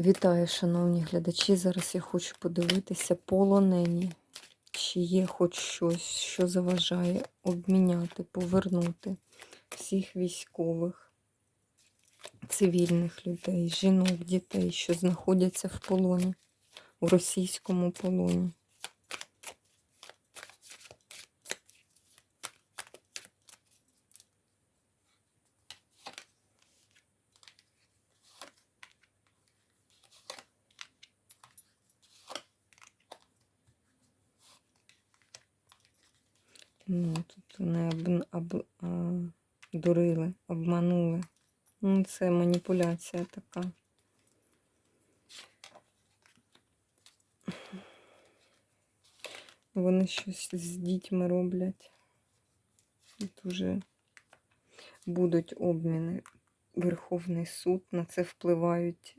Вітаю, шановні глядачі. Зараз я хочу подивитися полонені. Чи є хоч щось, що заважає обміняти, повернути всіх військових, цивільних людей, жінок, дітей, що знаходяться в полоні, у російському полоні. Ну, тут вони об, об, а, дурили, обманули. Ну, це маніпуляція така. Вони щось з дітьми роблять. Дуже будуть обміни. Верховний суд на це впливають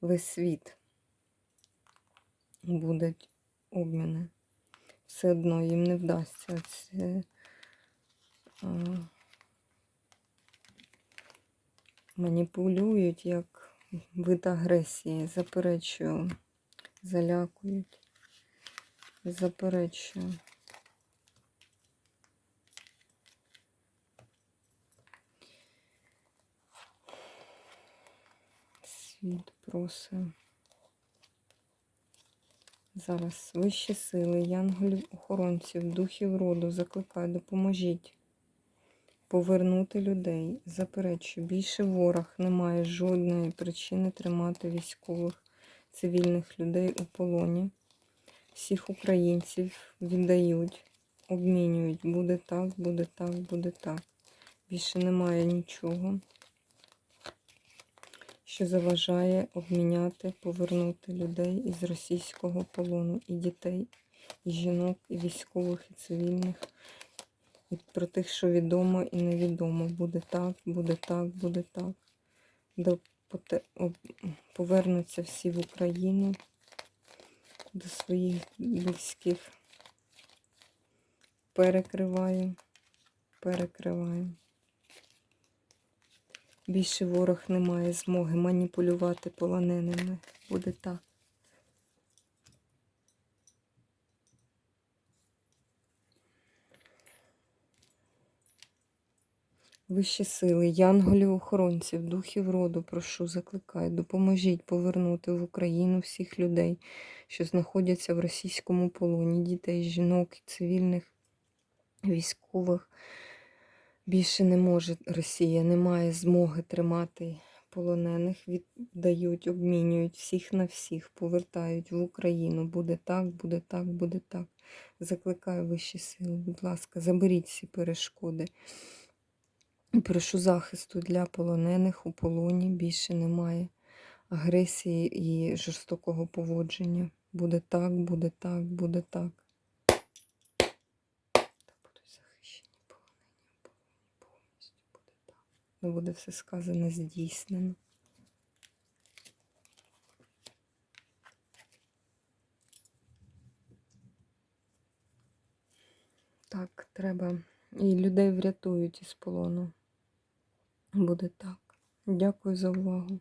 весь світ. Будуть обміни все одно їм не вдасться це а, маніпулюють як вид агресії, заперечую, залякують, заперечую. Світ просить. Зараз вищі сили, янголів, охоронців, духів роду закликаю, допоможіть повернути людей. Заперечую, більше ворог немає жодної причини тримати військових цивільних людей у полоні. Всіх українців віддають, обмінюють. Буде так, буде так, буде так. Більше немає нічого що заважає обміняти, повернути людей із російського полону, і дітей, і жінок, і військових, і цивільних, і про тих, що відомо і невідомо. Буде так, буде так, буде так. До, повернуться всі в Україну до своїх близьких. Перекриваю, перекриваю. Більше ворог не має змоги маніпулювати полоненими. Буде так. Вищі сили, янголів, охоронців, духів роду, прошу, закликаю, допоможіть повернути в Україну всіх людей, що знаходяться в російському полоні, дітей, жінок, цивільних, військових. Більше не може Росія, не має змоги тримати полонених, віддають, обмінюють всіх на всіх, повертають в Україну. Буде так, буде так, буде так. Закликаю вищі сили, будь ласка, заберіть всі перешкоди. Прошу захисту для полонених у полоні більше немає агресії і жорстокого поводження. Буде так, буде так, буде так. Буде все сказане здійснено. Так, треба. І людей врятують із полону. Буде так. Дякую за увагу.